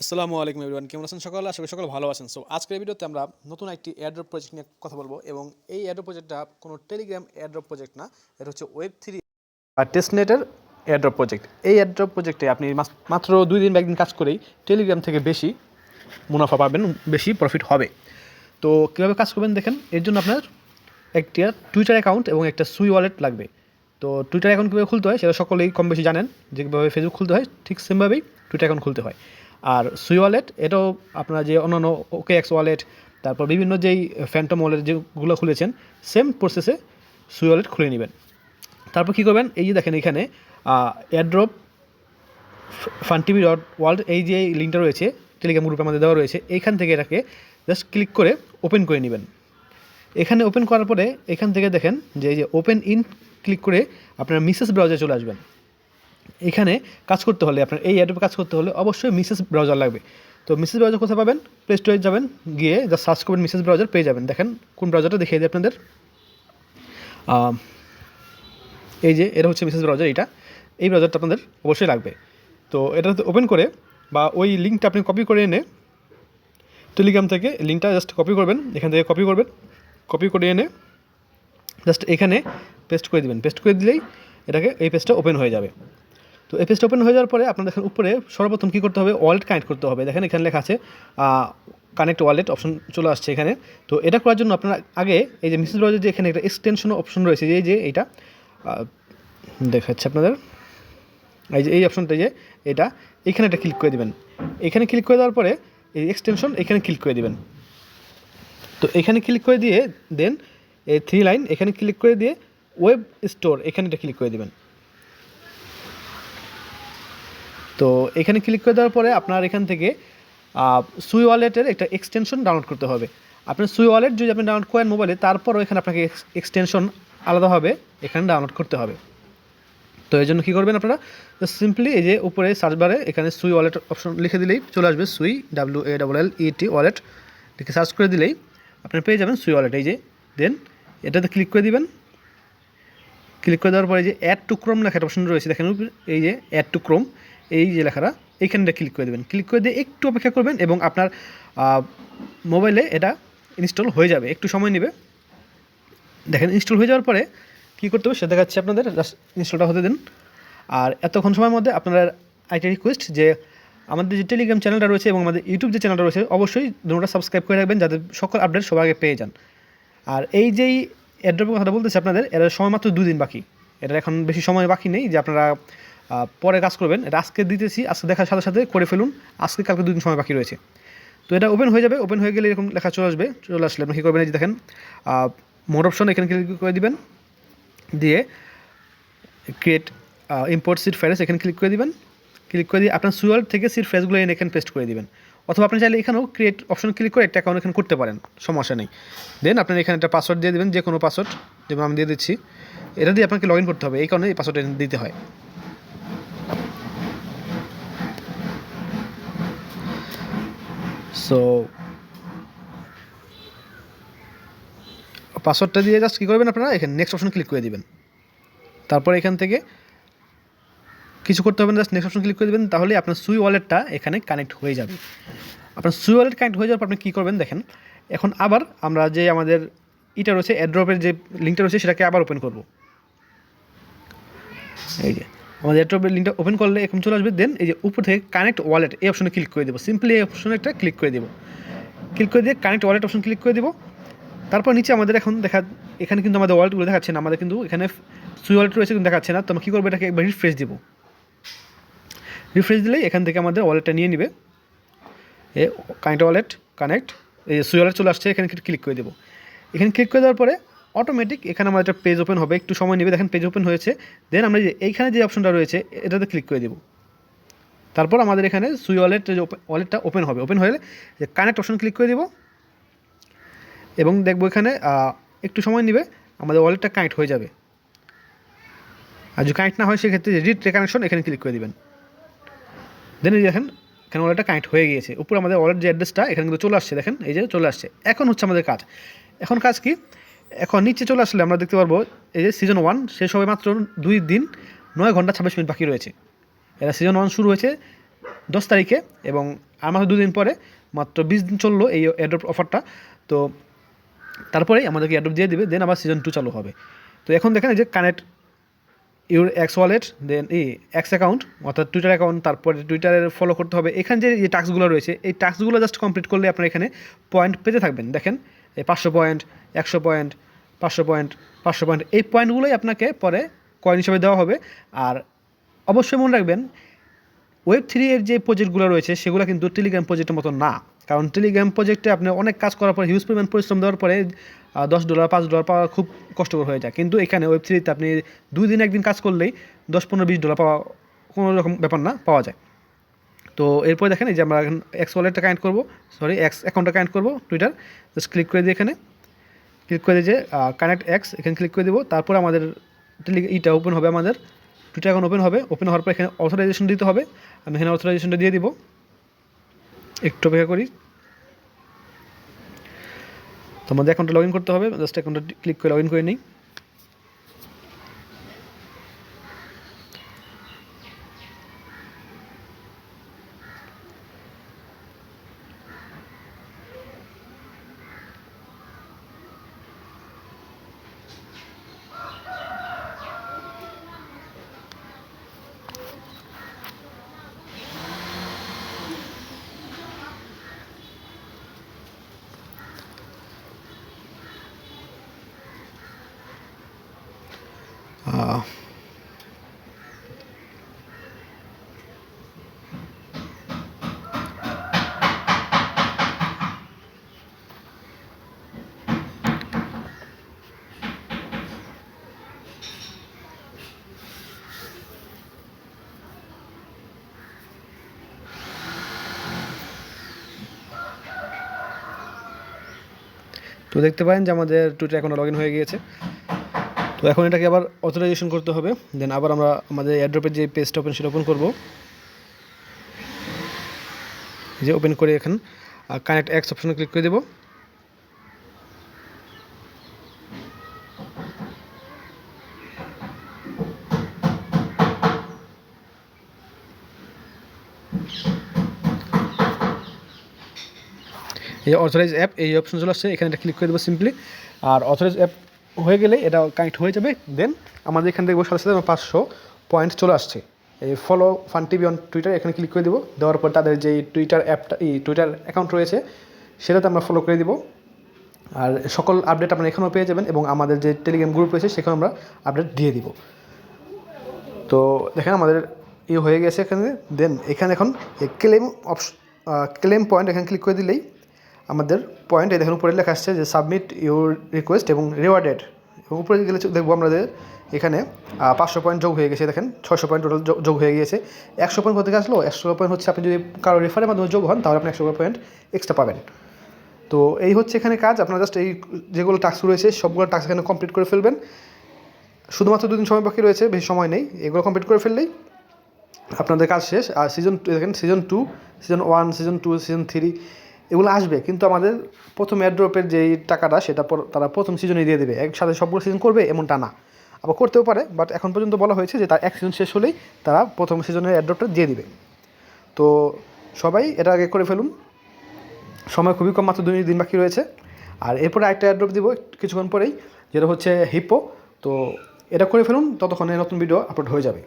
আসসালামু আলাইকুম এভরিওয়ান কেমন আছেন সকাল? আশা করি সকলে ভালো আছেন। সো আজকের ভিডিওতে আমরা নতুন একটি অ্যাড্রপ প্রজেক্ট নিয়ে কথা বলব এবং এই এয়ারড্রপ প্রজেক্টটা কোনো টেলিগ্রাম অ্যাড্রপ প্রজেক্ট না, এটা হচ্ছে ওয়েব থ্রি আর টেস্টনেটের অ্যাড্রপ প্রজেক্ট এই অ্যাড্রপ প্রজেক্টে আপনি মাত্র দুই দিন একদিন কাজ করেই টেলিগ্রাম থেকে বেশি মুনাফা পাবেন, বেশি প্রফিট হবে। তো কীভাবে কাজ করবেন দেখেন, এর জন্য আপনার একটা টুইটার অ্যাকাউন্ট এবং একটা সুই ওয়ালেট লাগবে। তো টুইটার অ্যাকাউন্ট কীভাবে খুলতে হয় সেটা সকলেই কম বেশি জানেন যেভাবে ফেসবুক খুলতে হয়, ঠিক সেমভাবেই টুইটার অ্যাকাউন্ট খুলতে হয়। আর সুই ওয়ালেট, এটাও আপনার যে অন্যান্য ওকে এক্স ওয়ালেট, তারপর বিভিন্ন যেই ফ্যান্টম ওয়ালেট যেগুলো খুলেছেন সেম প্রসেসে সুই ওয়ালেট খুলে নেবেন। তারপর কী করবেন? এই যে দেখেন এখানে airdrop fun TV dot world এই যে লিঙ্কটা রয়েছে টেলিগ্রাম গ্রুপে আমাদের দেওয়া রয়েছে এইখান থেকে এটাকে জাস্ট ক্লিক করে ওপেন করে নেবেন। এখানে ওপেন করার পরে এখান থেকে দেখেন যে, এই যে ওপেন ইন ক্লিক করে আপনার মিসেস ব্রাউজারে চলে আসবেন। এখানে কাজ করতে হলে, আপনার এই অ্যাডবে কাজ করতে হলে অবশ্যই মিসেস ব্রাউজার লাগবে। তো মিসেস ব্রাউজার কোথায় পাবেন? প্লে স্টোরে যাবেন, গিয়ে যা সার্চ করবেন মিসেস ব্রাউজার পেয়ে যাবেন। দেখেন কোন ব্রাউজারটা দেখিয়ে দিই আপনাদের। এই যে এটা হচ্ছে মিসেস ব্রাউজার এটা এই ব্রাউজারটা আপনাদের অবশ্যই লাগবে। তো এটা ওপেন করে বা ওই লিঙ্কটা আপনি কপি করে এনে টেলিগ্রাম থেকে লিঙ্কটা জাস্ট কপি করবেন, এখান থেকে কপি করবেন। কপি করে এনে জাস্ট এখানে পেস্ট করে দিবেন। পেস্ট করে দিলেই এটাকে, এই পেজটা ওপেন হয়ে যাবে। তো এই পেজটা ওপেন হয়ে যাওয়ার পরে আপনার দেখেন উপরে সর্বপ্রথম কী করতে হবে ওয়ালেট কানেক্ট করতে হবে। দেখেন এখানে লেখা আছে কানেক্ট ওয়ালেট অপশন চলে আসছে এখানে। তো এটা করার জন্য আপনার আগে এই যে মিসেস ব্রাউজার যে এখানে একটা এক্সটেনশন অপশন রয়েছে এই যে এটা দেখাচ্ছে আপনাদের। এই যে এই অপশনটা যে এটা, এখানে একটা ক্লিক করে দেবেন। এখানে ক্লিক করে দেওয়ার পরে এই এক্সটেনশন এখানে ক্লিক করে দেবেন। তো এখানে ক্লিক করে দিয়ে দেন, এই থ্রি লাইন এখানে ক্লিক করে দিয়ে ওয়েব স্টোর এখানে এটা ক্লিক করে দিবেন। তো এখানে ক্লিক করে দেওয়ার পরে আপনার এখান থেকে সুই ওয়ালেটের একটা এক্সটেনশন ডাউনলোড করতে হবে। আপনার সুই ওয়ালেট যদি আপনি ডাউনলোড করেন মোবাইলে তারপরও এখানে আপনাকে এক্সটেনশন আলাদাভাবে এখানে ডাউনলোড করতে হবে। তো এই জন্য কী করবেন আপনারা? সিম্পলি এই যে উপরে সার্চ বারে এখানে সুই ওয়ালেট অপশন লিখে দিলেই চলে আসবে Sui W A double L E T wallet লিখে সার্চ করে দিলেই আপনি পেয়ে যাবেন সুই ওয়ালেট এই যে দেন এটাতে ক্লিক করে দিবেন। ক্লিক করে দেওয়ার পরে যে অ্যাড টু ক্রোম লেখা অপশন রয়েছে, দেখেন এই যে অ্যাড টু ক্রোম এই যে লেখাটা এইখানটা ক্লিক করে দেবেন। ক্লিক করে দিয়ে একটু অপেক্ষা করবেন এবং আপনার মোবাইলে এটা ইনস্টল হয়ে যাবে। একটু সময় নেবে। দেখেন ইনস্টল হয়ে যাওয়ার পরে কী করতে হবে, সেটা দেখাচ্ছি আপনাদের। ইনস্টলটা হতে দিন। আর এতক্ষণ সময়ের মধ্যে আপনারা একটা রিকোয়েস্ট যে আমাদের যে টেলিগ্রাম চ্যানেলটা রয়েছে এবং আমাদের ইউটিউব যে চ্যানেলটা রয়েছে, অবশ্যই দুটোটা সাবস্ক্রাইব করে রাখবেন যাতে সকল আপডেট সবার আগে পেয়ে যান। আর এই যেই অ্যাড্রপের কথাটা বলতেছি আপনাদের, এর সময় মাত্র দুই দিন বাকি। এটা এখন বেশি সময় বাকি নেই যে আপনারা পরে কাজ করবেন। এটা আজকে দিতেছি, আজকে দেখার সাথে সাথে করে ফেলুন। আজকে কালকে দুদিন সময় বাকি রয়েছে। তো এটা ওপেন হয়ে যাবে। ওপেন হয়ে গেলে এরকম লেখা চলে আসবে। চলে আসলে আপনি কী করবেন এই দেখেন মোর অপশন এখানে ক্লিক করে দিবেন। দিয়ে ক্রিয়েট ইম্পোর্ট সিট ফ্যারেস এখানে ক্লিক করে দিবেন। ক্লিক করে দিয়ে আপনার সুয়াল থেকে সিট ফ্রেসগুলো এনে এখানে পেস্ট করে দিবেন। অথবা আপনি চাইলে এখানেও ক্রিয়েট অপশন ক্লিক করে একটা অ্যাকাউন্ট এখানে করতে পারেন। সমস্যা নেই। দেন আপনার এখানে একটা পাসওয়ার্ড দিয়ে দেবেন যে কোনো পাসওয়ার্ড যেমন আমি দিয়ে দিচ্ছি। এটা দিয়ে আপনাকে লগ ইন করতে হবে। এই কারণে এই পাসওয়ার্ড দিতে হয়। সো পাসওয়ার্ডটা দিয়ে জাস্ট কী করবেন আপনারা? এখানে নেক্সট অপশন ক্লিক করে দেবেন। তারপর এখান থেকে কিছু করতে হবে না জাস্ট নেক্সট অপশন ক্লিক করে দেবেন, তাহলে আপনার সুই ওয়ালেটটা এখানে কানেক্ট হয়ে যাবে। আপনার সুই ওয়ালেট কানেক্ট হয়ে যাওয়ার পর আপনি কী করবেন দেখেন, এখন আবার আমরা যে আমাদের ইটা রয়েছে অ্যাড্রপের যে লিঙ্কটা রয়েছে, সেটাকে আবার ওপেন করব। এই যে। আমাদের অ্যাড্রপের লিঙ্কটা ওপেন করলে এখন চলে আসবে। দেন এই যে উপর থেকে কানেক্ট ওয়ালেট এই অপশনে ক্লিক করে দেবো। সিম্পলি এই অপশনে একটা ক্লিক করে দেবো। ক্লিক করে দিয়ে কানেক্ট ওয়ালেট অপশন ক্লিক করে দেবো। তারপর নিচে আমাদের এখন দেখা, এখানে কিন্তু আমাদের ওয়ালেটগুলো দেখাচ্ছে না। আমাদের কিন্তু এখানে সুই ওয়ালেট রয়েছে কিন্তু দেখাচ্ছে না। তো আমরা কী করব? এটাকে একবার রিফ্রেশ দিব। রিফ্রেশ দিলেই এখান থেকে আমাদের ওয়ালেটটা নিয়ে নিবে। এ কানেক্ট ওয়ালেট কানেক্ট এই সুই ওয়ালেট চলে আসছে, এখানে ক্লিক করে দেবো। এখানে ক্লিক করে দেওয়ার পরে অটোমেটিক এখানে আমাদের একটা পেজ ওপেন হবে, একটু সময় নেবে, দেখেন পেজ ওপেন হয়েছে। দেন আমরা যে, এইখানে যে অপশনটা রয়েছে, এটাতে ক্লিক করে দেবো। তারপর আমাদের এখানে সুই ওয়ালেট যে ওয়ালেটটা ওপেন হবে। ওপেন হলে যে কানেক্ট অপশন ক্লিক করে দেবো। এবং দেখব এখানে একটু সময় নেবে, আমাদের ওয়ালেটটা কানেক্ট হয়ে যাবে। আর যদি কানেক্ট না হয়, সেক্ষেত্রে রিড রেকানেকশন এখানে ক্লিক করে দেবেন। দেন দেখেন, এখানে ওয়ালেটটা কানেক্ট হয়ে গিয়েছে। উপরে আমাদের ওয়ালেট যে অ্যাড্রেসটা এখানে কিন্তু চলে আসছে, দেখেন, এই যে চলে আসছে। এখন হচ্ছে আমাদের কাজ। এখন কাজ কি? এখন নিচে চলে আসলে আমরা দেখতে পারব, এই যে সিজন ওয়ান শেষ হবে মাত্র দুই দিন, নয় ঘণ্টা ছাব্বিশ মিনিট বাকি রয়েছে। এরা সিজন ওয়ান শুরু হয়েছে দশ তারিখে এবং আর মাত্র দুদিন পরে, মাত্র বিশ দিন চলল এই অ্যাড্রপ অফারটা তো তারপরেই আমাদেরকে অ্যাড্রপ দিয়ে দিবে দেন আবার সিজন টু চালু হবে। তো এখন দেখেন এই যে connect your X wallet then এই এক্স অ্যাকাউন্ট অর্থাৎ টুইটার অ্যাকাউন্ট তারপরে টুইটারের ফলো করতে হবে। এখানে যে টাস্কগুলো রয়েছে, এই টাস্কগুলো জাস্ট কমপ্লিট করলে আপনার এখানে পয়েন্ট পেতে থাকবেন। দেখেন এই পাঁচশো পয়েন্ট, একশো পয়েন্ট, পাঁচশো পয়েন্ট পাঁচশো পয়েন্ট, এই পয়েন্টগুলোই আপনাকে পরে কয়েন হিসেবে দেওয়া হবে। আর অবশ্যই মনে রাখবেন ওয়েব থ্রি এর যে প্রজেক্টগুলো রয়েছে, সেগুলো কিন্তু টেলিগ্রাম প্রজেক্টের মতো না। কারণ টেলিগ্রাম প্রজেক্টে আপনি অনেক কাজ করার পরে হিউজ পরিমাণ পরিশ্রম দেওয়ার পরে দশ ডলার পাঁচ ডলার পাওয়া খুব কষ্টকর হয়ে যায়। কিন্তু এখানে ওয়েব থ্রিতে আপনি দুই দিন, একদিন কাজ করলেই দশ, পনেরো, বিশ ডলার পাওয়া কোনো রকম ব্যাপার না, পাওয়া যায়। তো এরপরে দেখেন এই যে আমরা এখন এক্স ওয়ালেটটা কানেক্ট করব। সরি এক্স অ্যাকাউন্টটা কানেক্ট করব টুইটার জাস্ট ক্লিক করে দিই এখানে। ক্লিক করে দিয়ে যে কানেক্ট এক্স এখানে ক্লিক করে দেবো। তারপর আমাদের ইটা ওপেন হবে আমাদের। টুইটার এখন ওপেন হবে। ওপেন হওয়ার পর এখানে অথরাইজেশন দিতে হবে। আমি এখানে অথরাইজেশনটা দিয়ে দিব। একটু অপেক্ষা করি। তো আমাদের অ্যাকাউন্টে লগ ইন করতে হবে। জাস্ট অ্যাকাউন্টে ক্লিক করে লগ ইন করে নিই। তো দেখতে পারেন যে আমাদের টুইটার এখন লগ ইন হয়ে গিয়েছে। তো এখন এটাকে আবার অথরাইজেশন করতে হবে। দেন আবার আমরা আমাদের অ্যাড্রপের যে পেজটা ওপেন সেটা ওপেন করব। যে ওপেন করে এখন। কানেক্ট অ্যাক্স অপশানে ক্লিক করে দেবো। এই অথরাইজ অ্যাপ এই অপশন চলে আসছে, এখানে ক্লিক করে দেবো সিম্পলি আর অথরাইজ অ্যাপ হয়ে গেলে এটা কানেক্ট হয়ে যাবে দেন আমাদের এখান থেকে সাথে সাথে আমার পাঁচশো পয়েন্ট চলে আসছে। এই follow fun TV on Twitter এখানে ক্লিক করে দেবো। দেওয়ার পর তাদের যে টুইটার অ্যাপটা এই টুইটার অ্যাকাউন্ট রয়েছে, সেটাতে আমরা ফলো করে দিব। আর সকল আপডেট আপনারা এখানেও পেয়ে যাবেন এবং আমাদের যে টেলিগ্রাম গ্রুপ রয়েছে সেখানে আমরা আপডেট দিয়ে দিব। তো দেখেন আমাদের ইয়ে হয়ে গেছে এখানে দেন এখানে এখন ক্লেম অপশ ক্লেম পয়েন্ট এখানে ক্লিক করে দিলেই আমাদের পয়েন্ট এই দেখেন উপরে লেখা আসছে যে সাবমিট ইউর রিকোয়েস্ট এবং রিওয়ার্ডেড এবং উপরে গেলে দেখব আমাদের এখানে পাঁচশো পয়েন্ট যোগ হয়ে গেছে দেখেন ছশো পয়েন্ট টোটাল যোগ হয়ে গিয়েছে। একশো পয়েন্ট কোথা থেকে আসলো? একশো পয়েন্ট হচ্ছে আপনি যদি কারও রেফারের মাধ্যমে যোগ হন, তাহলে আপনি একশো পয়েন্ট এক্সট্রা পাবেন। তো এই হচ্ছে এখানে কাজ, আপনারা জাস্ট এই যেগুলো টাস্ক রয়েছে, সবগুলো টাস্ক এখানে কমপ্লিট করে ফেলবেন। শুধুমাত্র দুদিন সময় বাকি রয়েছে, বেশি সময় নেই, এগুলো কমপ্লিট করে ফেললেই আপনাদের কাজ শেষ। আর সিজন টু দেখেন season two season one season two season three এগুলো আসবে। কিন্তু আমাদের প্রথম এয়ারড্রপের যেই টাকাটা, সেটা তারা প্রথম সিজনে দিয়ে দেবে। একসাথে সবগুলো সিজন করবে, এমনটা না। আবার করতেও পারে বাট এখন পর্যন্ত বলা হয়েছে যে তার এক সিজন শেষ হলেই তারা প্রথম সিজনের এয়ারড্রপটা দিয়ে দিবে। তো সবাই এটা আগে করে ফেলুন। সময় খুবই কম, মাত্র দুই দিন বাকি রয়েছে। আর এরপরে একটা অ্যাড্রপ দিব কিছুক্ষণ পরেই, যেটা হচ্ছে হিপো তো এটা করে ফেলুন, ততক্ষণে নতুন ভিডিও আপলোড হয়ে যাবে।